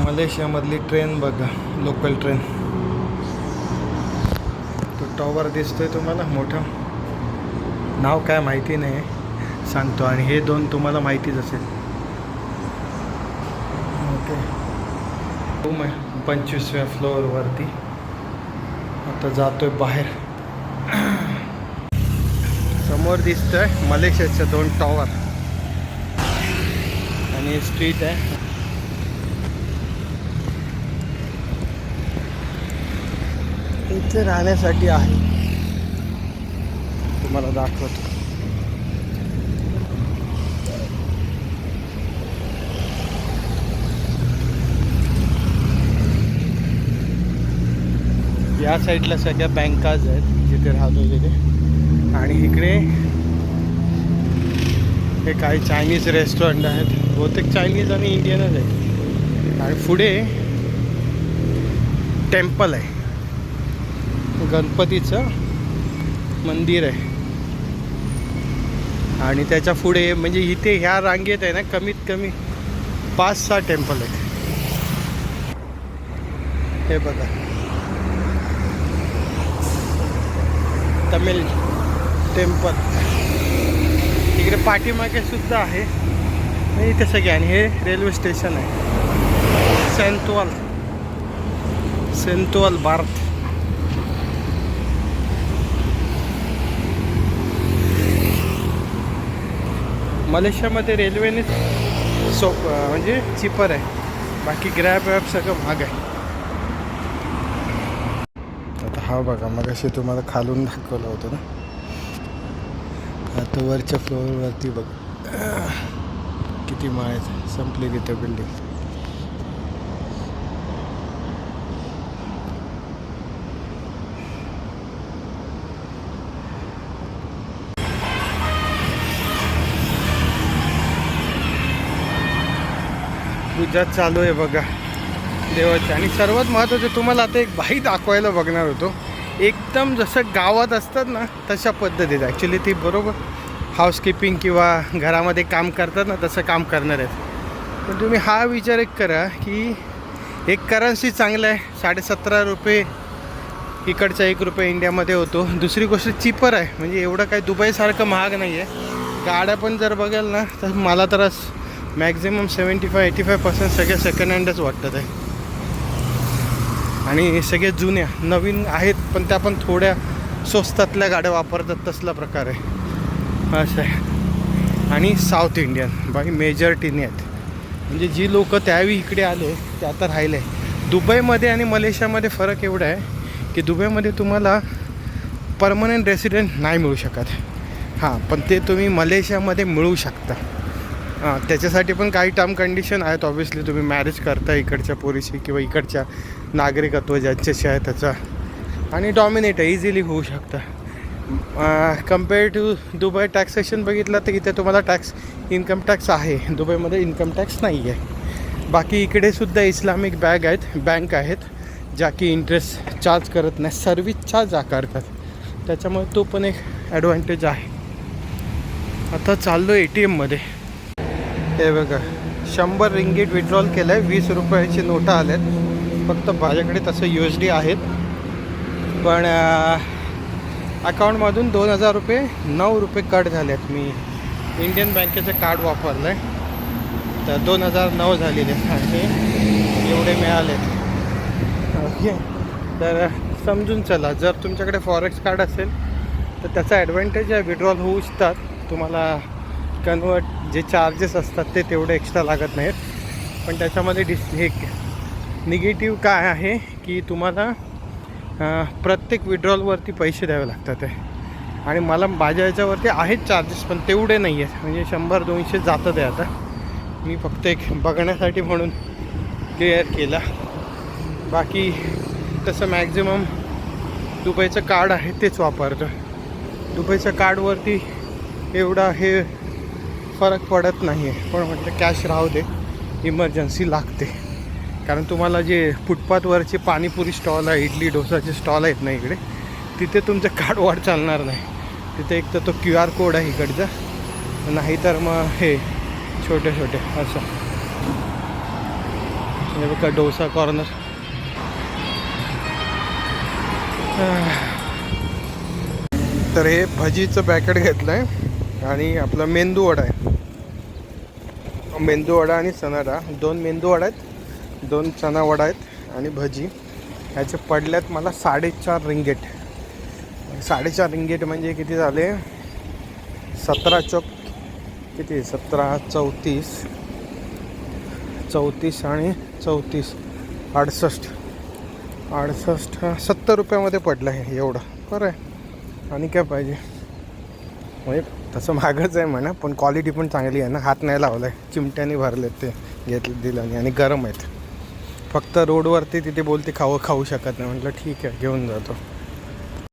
मलेशियामधली train बघा local train तो tower दिसतोय तुम्हाला मोठा. नाव काय माहिती नाही. सांगतो आणि हे दोन तुम्हाला माहितीच असेल. ओके. रूम आहे पंचवीसव्या फ्लोअरवरती आता जातोय बाहेर. समोर दिसतंय मलेशियाचे दोन टॉवर आणि स्ट्रीट आहे. इथे राहण्यासाठी आहे. तुम्हाला दाखवतो. या साईडला सगळ्या बँकाज आहेत जिथे राहतो तिथे. आणि इकडे हे काही चायनीज रेस्टॉरंट आहेत. बहुतेक चायनीज आणि इंडियनच आहेत. आणि पुढे टेम्पल आहे. गणपतीचं मंदिर आहे. आणि त्याच्या पुढे म्हणजे इथे ह्या रांगेत आहे ना कमीत कमी पाच सहा टेम्पल आहेत. हे बघा. तमिळ टेम्पल. इकडे पाठीमागे सुद्धा आहे. इथे सगळे आणि हे रेल्वे स्टेशन आहे. सेंतुअल सेंतुअल भारत. मलेशियामध्ये रेल्वेने सोप म्हणजे चिपर आहे. बाकी ग्रॅब वॅब सगळं महाग आहे. आता हा बघा मग असे तुम्हाला खालून दाखवलं होतं ना? आता वरच्या फ्लोअरवरती बघ. किती माळ्याचं संपली तिथं बिल्डिंग पूजा चालू आहे बघा. देवाची. आणि सर्वात महत्त्वाचं तुम्हाला आता एक बाई दाखवायला बघणार होतो. एकदम जसं गावात असतात ना तशा पद्धतीत. ॲक्च्युली ती बरोबर हाऊसकीपिंग किंवा घरामध्ये काम करतात ना तसं काम करणार आहेत. पण तुम्ही हा विचार एक करा की एक करन्सी चांगलं आहे. साडेसतरा रुपये इकडचा एक रुपये इंडियामध्ये होतो. दुसरी गोष्ट चिपर आहे. म्हणजे एवढं काही दुबईसारखं महाग नाही आहे गाड्या पण जर बघाल ना तर मला तर maximum seventy five eighty five percent सगळे सेकंड हँडच वाटतात आहे. आणि सगळे जुन्या नवीन आहेत पण त्या पण थोड्या स्वस्तातल्या गाड्या वापरतात तसला प्रकार आहे. असं आहे. आणि साऊथ इंडियन बाकी मेजॉरिटीने आहेत. म्हणजे जी लोक त्यावेळी इकडे आले ते आता राहिले. दुबईमध्ये आणि मलेशियामध्ये फरक एवढा आहे की दुबईमध्ये तुम्हाला परमनंट रेसिडेंट नाही मिळू शकत. हां पण ते तुम्ही मलेशियामध्ये मिळू शकता. हां त्याच्यासाठी पण काही टर्म कंडिशन आहेत. ऑब्व्हियसली तुम्ही मॅरेज करता इकडच्या पोरीशी किंवा इकडच्या नागरिकत्व ज्यांच्याशी आहे त्याचा. आणि डॉमिनेट आहे इझिली होऊ शकतं. कंपेअर टू दुबई टॅक्सेशन बघितलं तर इथे तुम्हाला टॅक्स इन्कम टॅक्स आहे. दुबईमध्ये इन्कम टॅक्स नाही आहे बाकी इकडे सुद्धा इस्लामिक बॅग आहेत बँक आहेत ज्या की इंटरेस्ट चार्ज करत नाही सर्विस चार्ज आकारतात. त्याच्यामुळे तो पण एक ॲडव्हान्टेज आहे. आता चाललो ए टी एममध्ये हे बघा शंभर रिंगीट विड्रॉल केलं आहे वीस रुपयाची नोटा आल्यात फक्त माझ्याकडे तसं यू एस डी आहेत. पण अकाउंटमधून दोन हजार रुपये नऊ रुपये कट झाले आहेत मी इंडियन बँकेचं कार्ड वापरलं आहे तर दोन हजार नऊ झालेले आणि एवढे मिळालेत. ओके. तर समजून चला. जर तुमच्याकडे फॉरेक्स कार्ड असेल तर त्याचा ॲडव्हान्टेज आहे विड्रॉल होऊ शकतात. तुम्हाला कन्वर्ट जे चार्जेस असतात ते तेवढे एक्स्ट्रा लागत नाहीत. पण त्याच्यामध्ये डिस हे निगेटिव्ह काय आहे की तुम्हाला प्रत्येक विड्रॉलवरती पैसे द्यावे लागतात आहे. आणि मला माझ्या याच्यावरती आहेत चार्जेस पण तेवढे नाही आहेत म्हणजे शंभर दोनशे जातं ते आता. मी फक्त एक बघण्यासाठी म्हणून क्लिअर केला. बाकी तसं मॅक्झिमम दुबईचं कार्ड आहे तेच वापरतो. दुबईच्या कार्डवरती एवढा हे फरक पडत नाही आहे पण म्हटलं कॅश राहू दे इमर्जन्सी लागते. कारण तुम्हाला जे फुटपाथवरचे पाणीपुरी स्टॉल आहे इडली डोसाचे स्टॉल आहेत ना इकडे तिथे तुमचं कार्ड वाढ चालणार नाही. तिथे एक तर तो क्यू आर कोड आहे इकडचा. नाहीतर मग हे छोटे छोटे असं. हे बघा डोसा कॉर्नर तर हे भजीचं पॅकेट घेतलं आहे आणि आपला मेंदू वडा आहे. मेंदू वडा आणि चणाडा दोन मेंदू वडा आहेत दोन चणा वडा आहेत आणि भजी. ह्याचे पडल्यात मला साडेचार रिंगेट. साडेचार रिंगेट म्हणजे किती झाले? सतरा चौक किती? सतरा चौतीस. चौतीस आणि चौतीस. अडसष्ट. अडसष्ट सत्तर रुपयामध्ये पडलं आहे एवढं. बरं आहे. आणि काय पाहिजे? म्हणजे तसं महागच आहे म्हणा पण क्वालिटी पण चांगली आहे ना. हात नाही लावला आहे चिमट्याने भरलेत ते घेतले दिलं आणि गरम आहेत. फक्त रोडवरती तिथे बोलते खाऊ खाऊ शकत नाही. म्हटलं ठीक आहे घेऊन जातो.